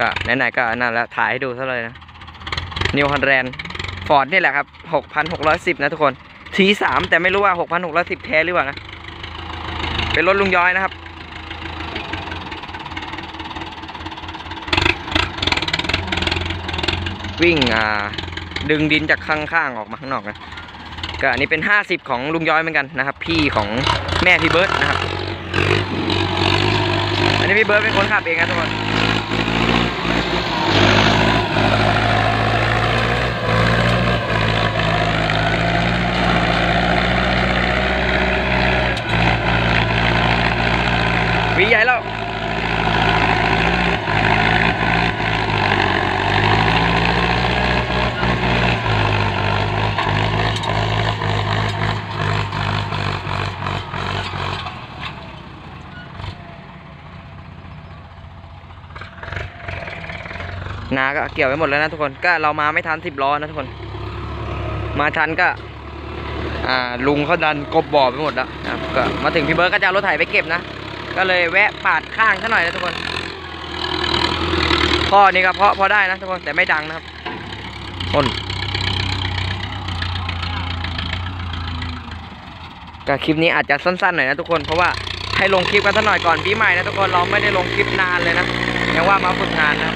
ก็ไหนๆก็นั่นแล้วถ่ายให้ดูซะเลยนะนิวฮ l แ a นฟอร์ดนี่แหละครับหกพันหกร้อยสิบนะทุกคนทีสามแต่ไม่รู้ว่าหกพันหกร้อยสิบแท้หรือเปล่านะ เป็นรถลุงย้อยนะครับ วิ่งอ่าดึงดินจากข้างๆ ออกมาข้างนอกนะก็อันนี้เป็น 50 ของลุงย้อยเหมือนกันนะครับ พี่ของแม่พี่เบิร์ดนะครับ อันนี้พี่เบิร์ดเป็นคนขับเองนะทุกคน นาก็เกี่ยวไปหมดแล้วนะทุกคนก็เรามาไม่ทันสิบล้อนะทุกคน มาทันก็ อ่าลุงเขาดันกบบ่อไปหมดแล้วนะครับก็มาถึงพี่เบิร์ดก็จะเอารถไถไปเก็บนะก็เลยแวะปาดข้างซะหน่อยนะทุกคนพ่อนี่ก็เพาะพอได้นะทุกคนแต่ไม่ดังนะครับอ้นก็คลิปนี้อาจจะสั้นๆหน่อยนะทุกคนเพราะว่าให้ลงคลิปกันสักหน่อยก่อนปีใหม่นะทุกคนเราไม่ได้ลงคลิปนานเลยนะยังว่ามาฝึกงานนะ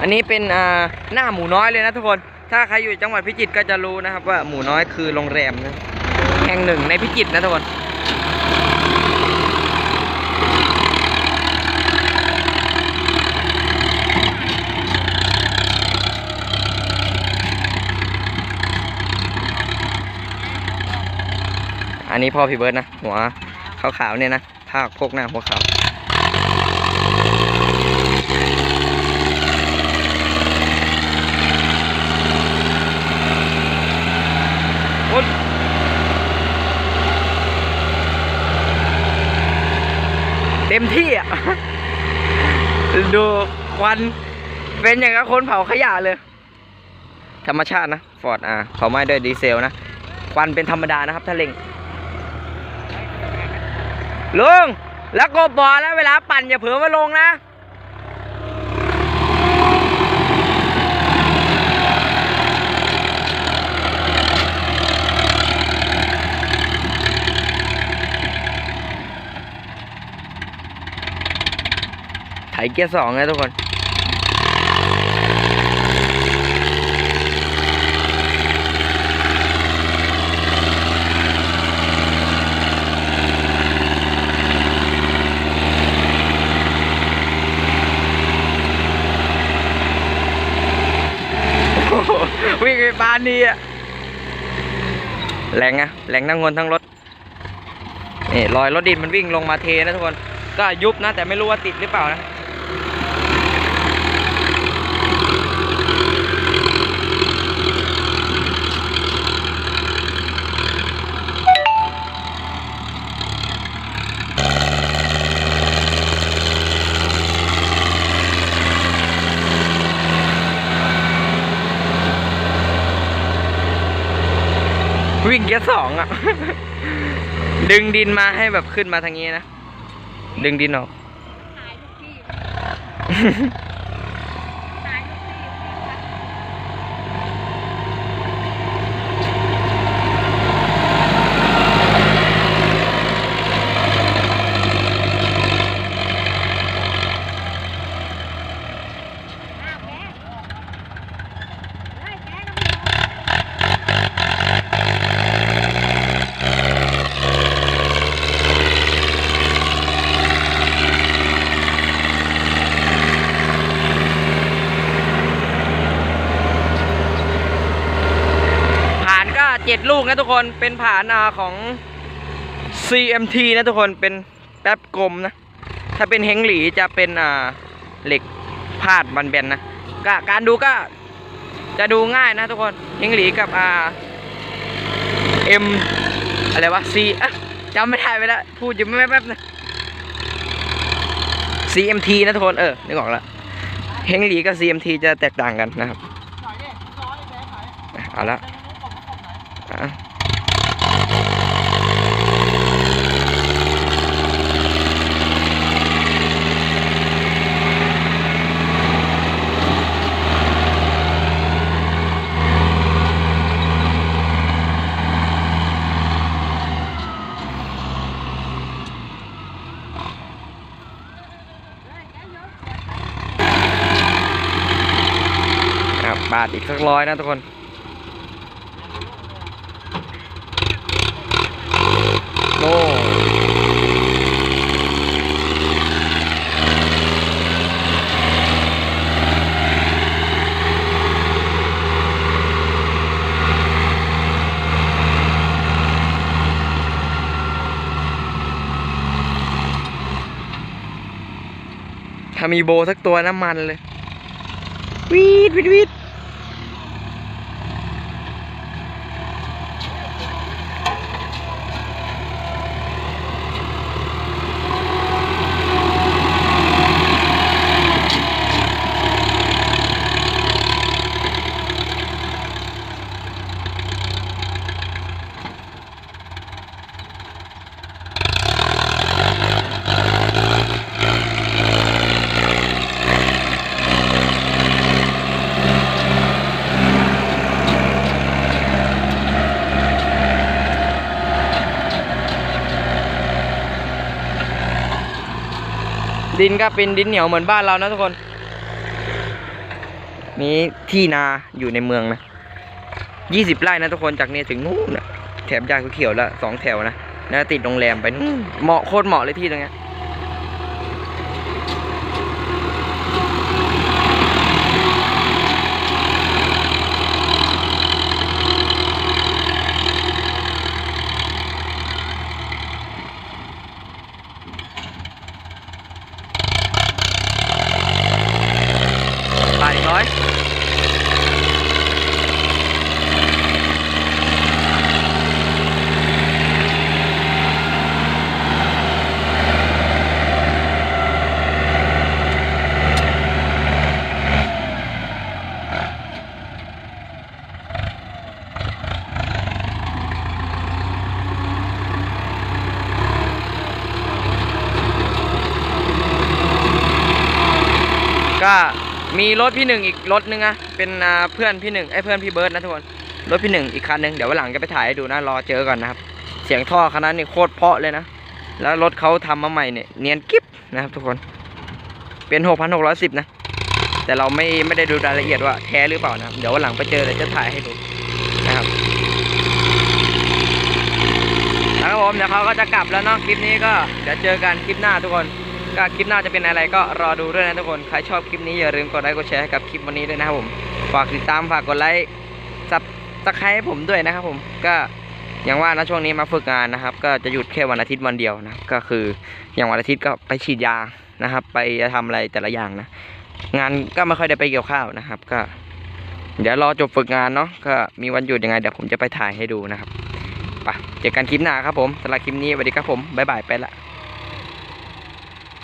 อันนี้เป็นอ่าหน้าหมูน้อยเลยนะทุกคน ถ้าใครอยู่จังหวัดพิจิตรก็จะรู้นะครับ ว่าหมูน้อยคือโรงแรมนะแห่งหนึ่งในพิจิตรนะทุกคนอันนี้พ่อพี่เบิร์ดนะ หัวขาวๆเนี่ยนะภาคพกหน้าหัวขาว ต็มที่อะ ดูควัน เป็นอย่างกับคนเผาขยะเลย ธรรมชาตินะฟอร์ดอ่าเผาไหม้ด้วยดีเซลนะ ควันเป็นธรรมดานะครับท่าเร่งลุงแล้วกบบอแล้วเวลาปั่นอย่าเผลอมาลงนะ ไถเกียร์สองนะทุกคนวิ่งไปปานนี้อะแรงอะแรงทั้งคนทั้งรถนี่รอยรถดินมันวิ่งลงมาเทนะทุกคน ก็ยุบนะแต่ไม่รู้ว่าติดหรือเปล่านะ วิ่งเกียร์สองอะ ดึงดินมาให้แบบขึ้นมาทางนี้นะ ดึงดินออก 7 ลูกนะทุกคนเป็นผ่านอาของ CMT นะทุกคนเป็นแป๊บกลมนะ ถ้าเป็นเฮงหลีจะเป็นอ่าเหล็กพาดบันเบนนะก็การดูก็จะดูง่ายนะทุกคนเฮงหลีกับอ่าเอ็มอะไรวะซีะจำไม่ได้ไปแล้วพูดอยู่ไม่แป๊บนะ CMT นะทุกคน เออนึกออกแล้วเฮงหลีกับ CMT จะแตกต่างกันนะครับเอาละ นะครับบาทอีกสักร้อยนะทุกคน โอ้ ถ้ามีโบสักตัวน้ำมันเลยวีดวีดวีด ดินก็เป็นดินเหนียวเหมือนบ้านเรานะทุกคนนี้ที่นาอยู่ในเมืองนะยี่สิบไร่นะทุกคนจากนี้ถึงนู่นนะแถบยางเขียวแล้วสองแถวนะแล้วติดโรงแรมไปนู่นเหมาะโคตรเหมาะเลยที่ตรงเนี้ย ก็มีรถพี่หนึ่งอีกรถนึงอะเป็นเพื่อนพี่หนึ่งไอ้เพื่อนพี่เบิร์ดนะทุกคนรถพี่หนึ่งอีกคันหนึ่งเดี๋ยววันหลังจะไปถ่ายให้ดูนะรอเจอก่อนนะครับ เสียงท่อคันนั้นนี่โคตรเพาะเลยนะ แล้วรถเขาทำมาใหม่เนี่ยเนียนกิ๊บนะครับทุกคนเป็นหกพันหกร้อยสิบนะ แต่เราไม่ไม่ได้ดูรายละเอียดว่าแท้หรือเปล่านะเดี๋ยววันหลังไปเจอเดี๋ยวจะถ่ายให้ดูนะครับแล้วครับผมเดี๋ยวเขาก็จะกลับแล้วเนาะคลิปนี้ก็เดี๋ยวเจอกันคลิปหน้าทุกคน ก็คลิปหน้าจะเป็นอะไรก็รอดูด้วยนะทุกคน ใครชอบคลิปนี้อย่าลืมกดไลค์กดแชร์ให้กับคลิปวันนี้ด้วยนะครับผม ฝากติดตามฝากกดไลค์ซับสไครต์ผมด้วยนะครับผมก็อย่างว่านะช่วงนี้มาฝึกงานนะครับ ก็จะหยุดแค่วันอาทิตย์วันเดียวนะก็คืออย่างวันอาทิตย์ก็ไปฉีดยานะครับ ไปทำอะไรแต่ละอย่างนะงานก็ไม่ค่อยได้ไปเกี่ยวข้าวนะครับ ก็ เดี๋ยวรอจบฝึกงานเนาะก็มีวันหยุดยังไงเดี๋ยวผมจะไปถ่ายให้ดูนะครับไปเจอกันคลิปหน้าครับผมสำหรับคลิปนี้สวัสดีครับผมบ๊ายบายไปละ